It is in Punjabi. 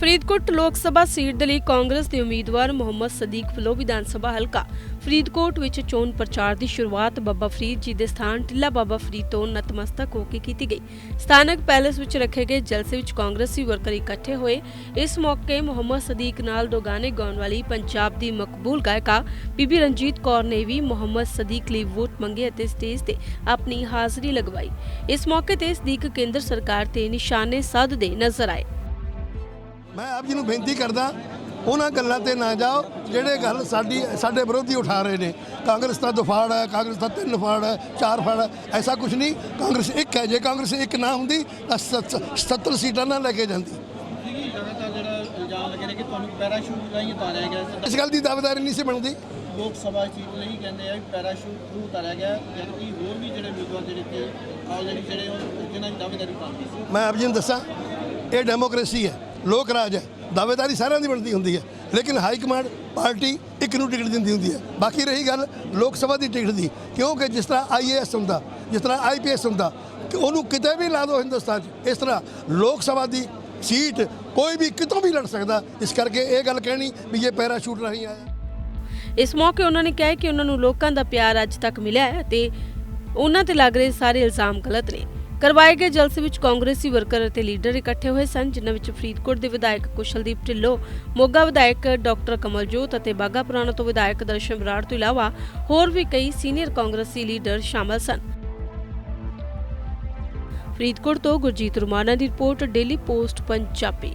ਫਰੀਦਕੋਟ ਲੋਕ ਸਭਾ ਸੀਟ ਦੇ ਲਈ ਕਾਂਗਰਸ ਦੇ ਉਮੀਦਵਾਰ ਮੁਹੰਮਦ ਸਦੀਕ ਵੱਲੋਂ ਵਿਧਾਨ ਸਭਾ ਹਲਕਾ। ਫਰੀਦਕੋਟ ਵਿੱਚ ਚੋਣ ਪ੍ਰਚਾਰ ਦੀ ਸ਼ੁਰੂਆਤ ਬਾਬਾ ਫਰੀਦ ਜੀ ਦੇ ਸਥਾਨ ਟਿੱਲਾ ਬਾਬਾ ਫਰੀਦ ਤੋਂ ਨਤਮਸਤਕ ਹੋ ਕੇ ਕੀਤੀ ਗਈ। ਸਥਾਨਕ ਪੈਲੇਸ ਵਿੱਚ ਰੱਖੇ ਗਏ ਜਲਸੇ ਵਿੱਚ ਕਾਂਗਰਸੀ ਵਰਕਰ ਇਕੱਠੇ ਹੋਏ। ਇਸ ਮੌਕੇ ਮੁਹੰਮਦ ਸਦੀਕ ਨਾਲ ਦੋ ਗਾਣੇ ਗਾਉਣ ਵਾਲੀ ਪੰਜਾਬ ਦੀ ਮਕਬੂਲ ਗਾਇਕਾ ਬੀਬੀ ਰਣਜੀਤ ਕੌਰ ਨੇ ਵੀ ਮੁਹੰਮਦ ਸਦੀਕ ਲਈ ਵੋਟ ਮੰਗੇ ਅਤੇ ਸਟੇਜ ਤੇ ਆਪਣੀ ਹਾਜ਼ਰੀ ਲਗਵਾਈ। ਇਸ ਮੌਕੇ ਤੇ ਸਦੀਕ ਕੇਂਦਰ ਸਰਕਾਰ ਤੇ ਨਿਸ਼ਾਨੇ ਸਾਧਦੇ ਨਜ਼ਰ ਆਏ। ਮੈਂ ਆਪ ਜੀ ਨੂੰ ਬੇਨਤੀ ਕਰਦਾ ਉਹਨਾਂ ਗੱਲਾਂ ਤੇ ਨਾ ਜਾਓ ਜਿਹੜੇ ਗੱਲ ਸਾਡੀ ਸਾਡੇ ਵਿਰੋਧੀ ਉਠਾ ਰਹੇ ਨੇ। ਕਾਂਗਰਸ ਦਾ ਦਫਾੜ ਹੈ ਕਾਂਗਰਸ ਦਾ ਤਿੰਨ ਫਾੜ ਹੈ ਚਾਰ ਫਾੜ ਹੈ ਐਸਾ ਕੁਝ ਨਹੀਂ। ਕਾਂਗਰਸ ਇੱਕ ਹੈ ਜੇ ਕਾਂਗਰਸ ਇੱਕ ਨਾ ਹੁੰਦੀ ਤਾਂ 77 ਸੀਟਾਂ ਨਾ ਲੈ ਕੇ ਜਾਂਦੀ। ਇਸ ਗੱਲ ਦੀ ਦਾਅਵੇਦਾਰੀ ਨਹੀਂ ਸੀ ਬਣਦੀ। ਲੋਕ ਸਭਾ ਸੀਟ ਲਈ ਕਹਿੰਦੇ ਆ ਪੈਰਾਸ਼ੂਟ ਥਰੂ ਉਤਾਰਿਆ ਗਿਆ ਜਦਕਿ ਹੋਰ ਵੀ ਜਿਹੜੇ ਉਮੀਦਵਾਰ ਜਿਹੜੇ ਤੇ ਆਲਰੇਡੀ ਜਿਹੜੇ ਉਹ ਜਿਨ੍ਹਾਂ ਦੀ ਦਾਅਵੇਦਾਰੀ ਬਣਦੀ ਸੀ। ਮੈਂ ਆਪ ਜੀ ਨੂੰ ਦੱਸਾਂ ਇਹ ਡੈਮੋਕ੍ਰੇਸੀ ਹੈ। ਲੋਕ ਰਾਜ ਹੈ। ਦਾਅਵੇਦਾਰੀ ਸਾਰਿਆਂ ਦੀ ਬਣਦੀ ਹੁੰਦੀ ਹੈ। ਲੇਕਿਨ ਹਾਈ ਕਮਾਂਡ ਪਾਰਟੀ ਇੱਕ ਨੂੰ ਟਿਕਟ ਦਿੰਦੀ ਹੁੰਦੀ ਹੈ। ਬਾਕੀ ਰਹੀ ਗੱਲ ਲੋਕ ਸਭਾ ਦੀ ਟਿਕਟ ਦੀ। ਕਿਉਂਕਿ ਜਿਸ ਤਰ੍ਹਾਂ ਆਈਏਐਸ ਹੁੰਦਾ, ਜਿਸ ਤਰ੍ਹਾਂ ਆਈਪੀਐਸ ਹੁੰਦਾ ਕਿ ਉਹਨੂੰ ਕਿਤੇ ਵੀ ਲਾ ਦਿਓ ਹਿੰਦੁਸਤਾਨ 'ਚ। ਇਸ ਤਰ੍ਹਾਂ ਲੋਕ ਸਭਾ ਦੀ ਸੀਟ ਕੋਈ ਵੀ ਕਿਤੋਂ ਵੀ ਲੜ ਸਕਦਾ। ਇਸ ਕਰਕੇ ਇਹ ਗੱਲ ਕਹਿਣੀ ਵੀ ਇਹ ਪੈਰਾਸ਼ੂਟ ਰਾਹੀਂ ਆਇਆ। ਇਸ ਮੌਕੇ ਉਹਨਾਂ ਨੇ ਕਿਹਾ ਕਿ ਉਹਨਾਂ ਨੂੰ ਲੋਕਾਂ ਦਾ ਪਿਆਰ ਅੱਜ ਤੱਕ ਮਿਲਿਆ ਹੈ ਤੇ ਉਹਨਾਂ ਤੇ ਲੱਗ ਰਹੇ ਸਾਰੇ ਇਲਜ਼ਾਮ ਗਲਤ ਨੇ। ਕਰਵਾਏ ਗਏ ਜਲਸੇ ਵਿੱਚ ਕਾਂਗਰਸੀ ਵਰਕਰ ਅਤੇ ਲੀਡਰ ਇਕੱਠੇ ਹੋਏ ਸਨ, ਜਿਨ੍ਹਾਂ ਵਿੱਚ ਫਰੀਦਕੋਟ ਦੇ ਵਿਧਾਇਕ ਕੁਸ਼ਲਦੀਪ ਢਿੱਲੋਂ, ਮੋਗਾ ਵਿਧਾਇਕ ਡਾਕਟਰ ਕਮਲਜੋਤ ਅਤੇ ਬਾਗਾ ਪੁਰਾਣਾ ਤੋਂ ਵਿਧਾਇਕ ਦਰਸ਼ਨ ਬਰਾੜ ਤੋਂ ਇਲਾਵਾ ਹੋਰ ਵੀ ਕਈ ਸੀਨੀਅਰ ਕਾਂਗਰਸੀ ਲੀਡਰ ਸ਼ਾਮਲ ਸਨ। ਫਰੀਦਕੋਟ ਤੋਂ ਗੁਰਜੀਤ ਰੁਮਾਨਾ ਦੀ ਰਿਪੋਰਟ, ਡੇਲੀ ਪੋਸਟ, ਪੰਜਾਬੀ।